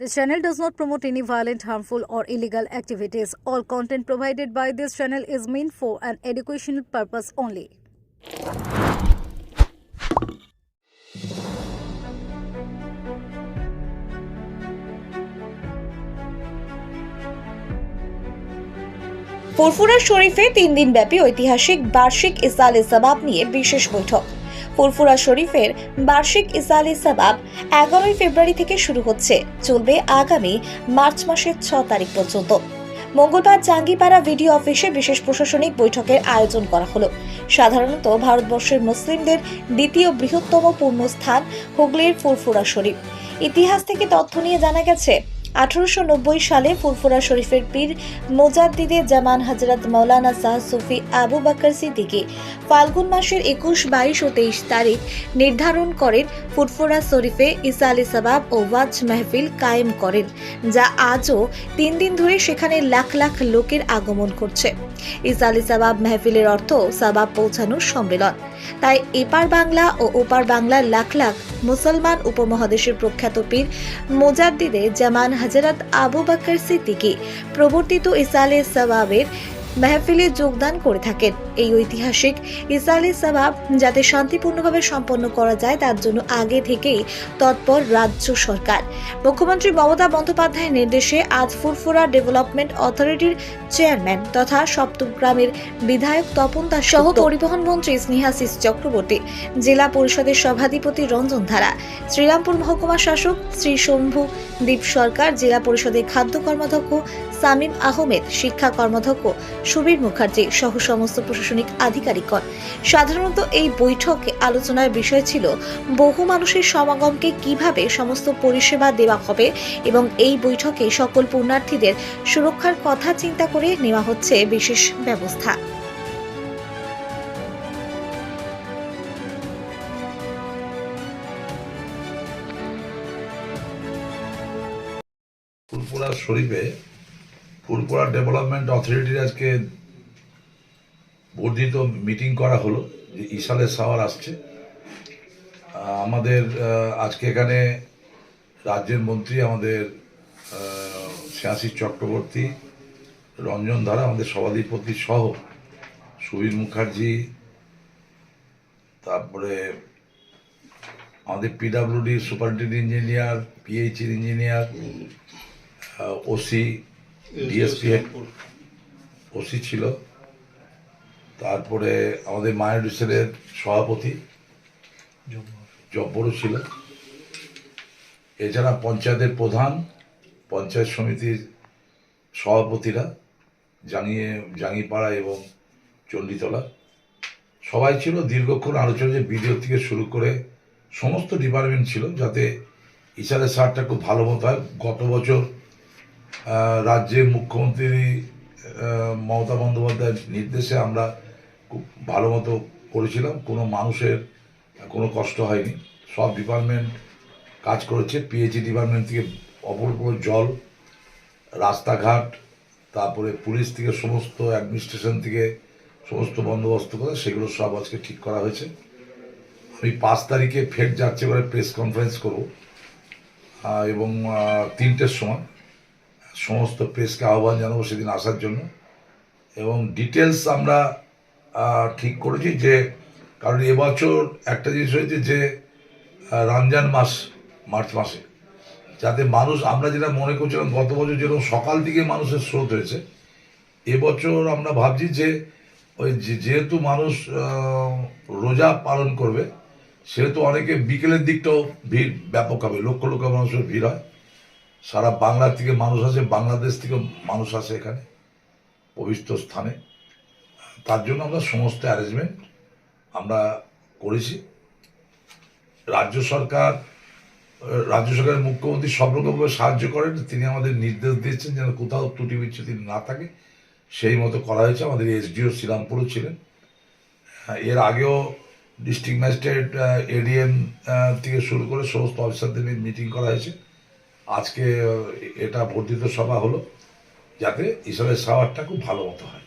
This channel does not promote any violent, harmful, or illegal activities. All content provided by this channel is meant for an educational purpose only. ফুরফুরা শরীফে তিন দিন ব্যাপী ঐতিহাসিক বার্ষিক ইসালে সাবাব নিয়ে বিশেষ বৈঠক ফুরফুরা শরীফের বার্ষিক ইসালে সাবাব এগারোই ফেব্রুয়ারি থেকে শুরু হচ্ছে। চলবে আগামী মার্চ মাসের ছ তারিখ পর্যন্ত। মঙ্গলবার জাঙ্গিপাড়া ভিডিও অফিসে বিশেষ প্রশাসনিক বৈঠকের আয়োজন করা হলো। সাধারণত ভারতবর্ষের মুসলিমদের দ্বিতীয় বৃহত্তম পূর্ণস্থান হুগলির ফুরফুরা শরীফ। ইতিহাস থেকে তথ্য নিয়ে জানা গেছে আঠারোশো নব্বই সালে ফুরফুরা শরীফের পীর মোজাদ্দিদে জামান হজরত মৌলানা শাহ সুফি আবু বকর সিদ্দিকী ফাল্গুন মাসের একুশ, বাইশ ও তেইশ তারিখ নির্ধারণ করেন ফুরফুরা শরীফে ইসা আলী সাবাব ও ওয়াজ মাহফিল কায়েম করেন, যা আজও তিন দিন ধরে সেখানে লাখ লাখ লোকের আগমন করছে। ইসা আলী সাবাব মেহফিলের অর্থ সাবাব পৌঁছানোর সম্মেলন। তাই এপার বাংলা ও ওপার বাংলার লাখ লাখ মুসলমান উপমহাদেশের প্রখ্যাত পীর মোজাদ্দিদে জামান হজরত আবু বাকর সিদ্দিকী প্রবর্তিত ইসালে সবাবের মেহফিলে যোগদান করে থাকেন। এই ঐতিহাসিক ইসালে সবাব যাতে শান্তিপূর্ণভাবে সম্পন্ন করা যায় তার জন্য আগে থেকেই তৎপর রাজ্য সরকার। মুখ্যমন্ত্রী মমতা বন্দ্যোপাধ্যায়ের নির্দেশে আজ ফুরফুরা ডেভেলপমেন্ট অথরিটির চেয়ারম্যান তথা সপ্তগ্রামের বিধায়ক তপন দাস সহ পরিবহন মন্ত্রী স্নেহাশিস চক্রবর্তী জেলা পরিষদের সভাধিপতি রঞ্জন ধারা শ্রীরামপুর মহকুমা শাসক শ্রী শম্ভু দীপ সরকার জেলা পরিষদের খাদ্য কর্মাধ্যক্ষ সামিম আহমেদ, শিক্ষা কর্মাধ্যক্ষ, সুবীর মুখার্জি সহ সমস্ত প্রশাসনিক আধিকারিকগণ। সাধারণত এই বৈঠকে আলোচনার বিষয় ছিল বহু মানুষের সমাগমকে কীভাবে সমস্ত পরিষেবা দেওয়া হবে এবং এই বৈঠকে সকল পুণ্যার্থীদের সুরক্ষার কথা চিন্তা করে নেওয়া হচ্ছে বিশেষ ব্যবস্থা। শরীফে ফুলপুরা ডেভেলপমেন্ট অথরিটির আজকে বর্ধিত মিটিং করা হলো, যে ইশালের সাওয়ার আসছে। আমাদের আজকে এখানে রাজ্যের মন্ত্রী আমাদের শ্যাসিস চক্রবর্তী, রঞ্জন ধারা, আমাদের সভাধিপতি সহ সুবীর মুখার্জি, তারপরে আমাদের পিডাব্লিউডি সুপারিনটেন্ডেন্ট ইঞ্জিনিয়ার পিএইচির ইঞ্জিনিয়ার ওসি ডিএসপি ওসি ছিল। তারপরে আমাদের মায়ের সেলের সভাপতি জব্বরও ছিল। এছাড়া পঞ্চায়েতের প্রধান পঞ্চায়েত সমিতির সভাপতিরা জাঙ্গিয়ে জাঙ্গিপাড়া এবং চণ্ডীতলা সবাই ছিল। দীর্ঘক্ষণ আলোচনা যে বিডিও থেকে শুরু করে সমস্ত ডিপার্টমেন্ট ছিল যাতে ইশারের সারটা খুব ভালো মতো হয়। গত বছর রাজ্যের মুখ্যমন্ত্রী মমতা বন্দ্যোপাধ্যায়ের নির্দেশে আমরা খুব ভালো মতো করেছিলাম। কোনো মানুষের কোনো কষ্ট হয়নি। সব ডিপার্টমেন্ট কাজ করেছে। পিএইচি ডিপার্টমেন্ট থেকে অপূর্ব জল, রাস্তাঘাট, তারপরে পুলিশ থেকে সমস্ত অ্যাডমিনিস্ট্রেশন থেকে সমস্ত বন্দোবস্ত করে সেগুলো সব আজকে ঠিক করা হয়েছে। আমি পাঁচ তারিখে ফের যাচ্ছে এবারে প্রেস কনফারেন্স করব এবং তিনটের সময়। সমস্ত প্রেসকে আহ্বান জানাব সেদিন আসার জন্য। এবং ডিটেলস আমরা ঠিক করেছি যে, কারণ এবছর একটা জিনিস হয়েছে যে রমজান মাস, মার্চ মাসে। যাতে মানুষ, আমরা যেটা মনে করছিলাম গত বছর যেরকম সকাল দিকে মানুষের স্রোত হয়েছে, এবছর আমরা ভাবছি যে, ওই যেহেতু মানুষ রোজা পালন করবে, সেহেতু অনেকে বিকেলের দিকটাও ভিড় ব্যাপক হবে, লক্ষ লক্ষ মানুষের ভিড় হয়। সারা বাংলা থেকে মানুষ আসে, বাংলাদেশ থেকে মানুষ আসে এখানে, পবিত্র স্থানে। তার জন্য আমরা সমস্ত অ্যারেঞ্জমেন্ট আমরা করেছি। রাজ্য সরকার, রাজ্য সরকারের মুখ্যমন্ত্রী সব রকমভাবে সাহায্য করেন, তিনি আমাদের নির্দেশ দিয়েছেন যেন কোথাও ত্রুটি বিচ্ছুতি না থাকে। সেই মতো করা হয়েছে, আমাদের এসডিও শ্রীরামপুরও ছিলেন। এর আগেও ডিস্ট্রিক্ট ম্যাজিস্ট্রেট এডিএম থেকে শুরু করে সমস্ত অফিসারদের মিটিং করা হয়েছে। আজকে এটা বর্ধিত সভা হলো যাতে ঈশ্বরের সাওয়ারটা খুব ভালো মতো হয়।